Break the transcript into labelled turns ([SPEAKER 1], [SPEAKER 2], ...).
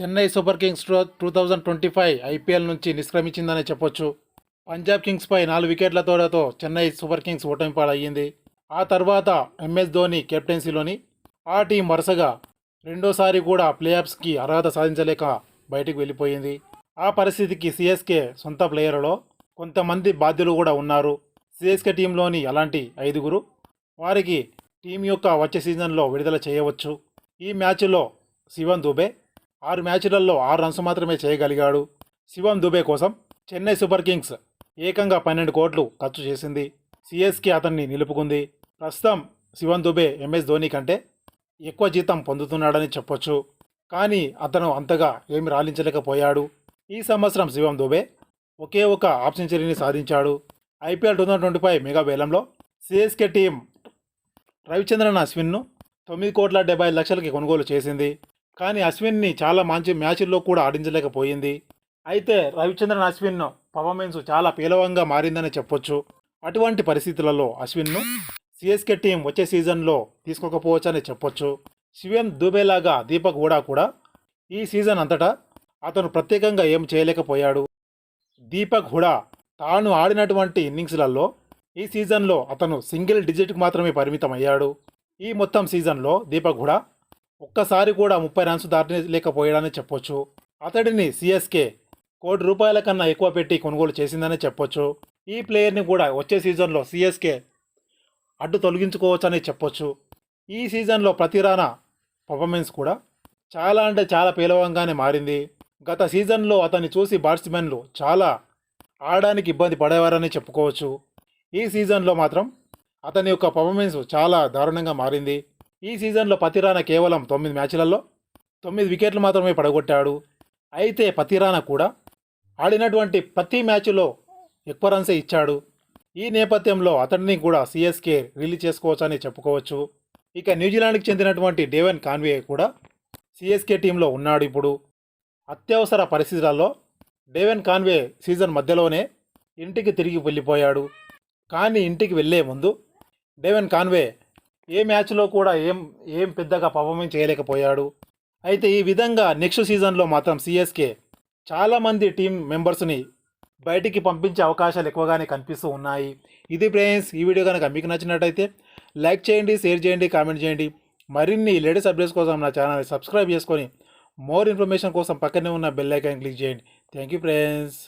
[SPEAKER 1] Chennai Super Kings two thousand twenty five IPL నుంచి నిష్క్రమించిందనే చెప్పొచ్చు. పంజాబ్ కింగ్స్పై నాలుగు వికెట్ల తోడతో చెన్నై సూపర్ కింగ్స్ ఓటమి పాలయ్యింది ఆ తర్వాత ఎంఎస్ ధోని కెప్టెన్సీలోని ఆ టీం వరుసగా రెండోసారి కూడా ప్లేఆఫ్స్కి అర్హత సాధించలేక బయటికి వెళ్ళిపోయింది. ఆ పరిస్థితికి సిఎస్కే సొంత ప్లేయర్లో కొంతమంది బాధ్యులు కూడా ఉన్నారు. సిఎస్కే టీంలోని అలాంటి ఐదుగురు? వారికి టీం యొక్క వచ్చే సీజన్లో విడుదల చేయవచ్చు. ఈ మ్యాచ్లో శివన్ దుబే ఆరు మ్యాచ్లలో ఆరు రన్స్ మాత్రమే చేయగలిగాడు. శివం దుబే కోసం చెన్నై సూపర్ కింగ్స్ ఏకంగా పన్నెండు కోట్లు ఖర్చు చేసింది. సిఎస్కే అతన్ని నిలుపుకుంది. ప్రస్తుతం శివన్ దుబే ఎంఎస్ ధోని కంటే ఎక్కువ జీతం పొందుతున్నాడని చెప్పొచ్చు. కానీ అతను అంతగా ఏమి రాణించలేకపోయాడు. ఈ సంవత్సరం శివం దుబే ఒకే ఒక హాఫ్ సెంచరీని సాధించాడు. IPL two thousand twenty five mega వేలంలో సిఎస్కే టీం రవిచంద్రన్ అశ్విన్ను తొమ్మిది కోట్ల డెబ్బై లక్షలకి కొనుగోలు చేసింది. కానీ అశ్విన్ని చాలా మంచి మ్యాచ్ల్లో కూడా ఆడించలేకపోయింది. అయితే రవిచంద్రన్ అశ్విన్ పర్ఫార్మెన్స్ చాలా పేలవంగా మారిందని చెప్పొచ్చు. అటువంటి పరిస్థితులలో అశ్విన్ను సిఎస్కే టీం వచ్చే సీజన్లో తీసుకోకపోవచ్చని చెప్పొచ్చు. శివం దుబేలాగా దీపక్ హూడా కూడా ఈ సీజన్ అంతటా అతను ప్రత్యేకంగా ఏం చేయలేకపోయాడు. దీపక్ హుడా తాను ఆడినటువంటి ఇన్నింగ్స్లలో ఈ సీజన్లో అతను సింగిల్ డిజిట్కి మాత్రమే పరిమితం అయ్యాడు ఈ మొత్తం సీజన్లో దీపక్ హుడా ఒక్కసారి కూడా ముప్పై రన్స్ దాటలేకపోయాడని చెప్పొచ్చు. అతడిని సిఎస్కే కోటి రూపాయల కన్నా ఎక్కువ పెట్టి కొనుగోలు చేసిందని చెప్పొచ్చు. ఈ ప్లేయర్ని కూడా వచ్చే సీజన్లో సిఎస్కే అడ్డు తొలగించుకోవచ్చని చెప్పొచ్చు. ఈ సీజన్లో ప్రతి రానా పర్ఫార్మెన్స్ కూడా చాలా అంటే చాలా పేలవంగానే మారింది. గత సీజన్లో అతన్ని చూసి బాట్స్మెన్లు చాలా ఆడడానికి ఇబ్బంది పడేవారని చెప్పుకోవచ్చు. ఈ సీజన్లో మాత్రం అతని యొక్క పర్ఫార్మెన్స్ చాలా దారుణంగా మారింది. ఈ సీజన్లో పతిరాన కేవలం తొమ్మిది మ్యాచ్లలో తొమ్మిది వికెట్లు మాత్రమే పడగొట్టాడు. అయితే పతిరానా కూడా ఆడినటువంటి ప్రతి మ్యాచ్లో ఎక్కువ రన్సే ఇచ్చాడు. ఈ నేపథ్యంలో అతడిని కూడా సిఎస్కే రిలీజ్ చేసుకోవచ్చని చెప్పుకోవచ్చు. ఇక న్యూజిలాండ్కి చెందినటువంటి డేవెన్ కాన్వే కూడా సిఎస్కే టీంలో ఉన్నాడు ఇప్పుడు. అత్యవసర పరిస్థితులలో డేవెన్ కాన్వే సీజన్ మధ్యలోనే ఇంటికి తిరిగి వెళ్ళిపోయాడు. కానీ ఇంటికి వెళ్ళే ముందు డేవెన్ కాన్వే ఏ మ్యాచ్లో కూడా ఏం ఏం పెద్దగా పర్ఫార్మెన్స్ చేయలేకపోయాడు. అయితే ఈ విధంగా నెక్స్ట్ సీజన్లో మాత్రం సిఎస్కే చాలామంది టీం మెంబర్స్ని బయటికి పంపించే అవకాశాలు ఎక్కువగానే కనిపిస్తూ ఉన్నాయి. ఇది ఫ్రెండ్స్ ఈ వీడియో కనుక మీకు నచ్చినట్టయితే లైక్ చేయండి షేర్ చేయండి కామెంట్ చేయండి. మరిన్ని లేటెస్ట్ అప్డేట్స్ కోసం నా ఛానల్ని సబ్స్క్రైబ్ చేసుకొని మోర్ ఇన్ఫర్మేషన్ కోసం పక్కనే ఉన్న బెల్ ఐకాన్ క్లిక్ చేయండి. Thank you friends.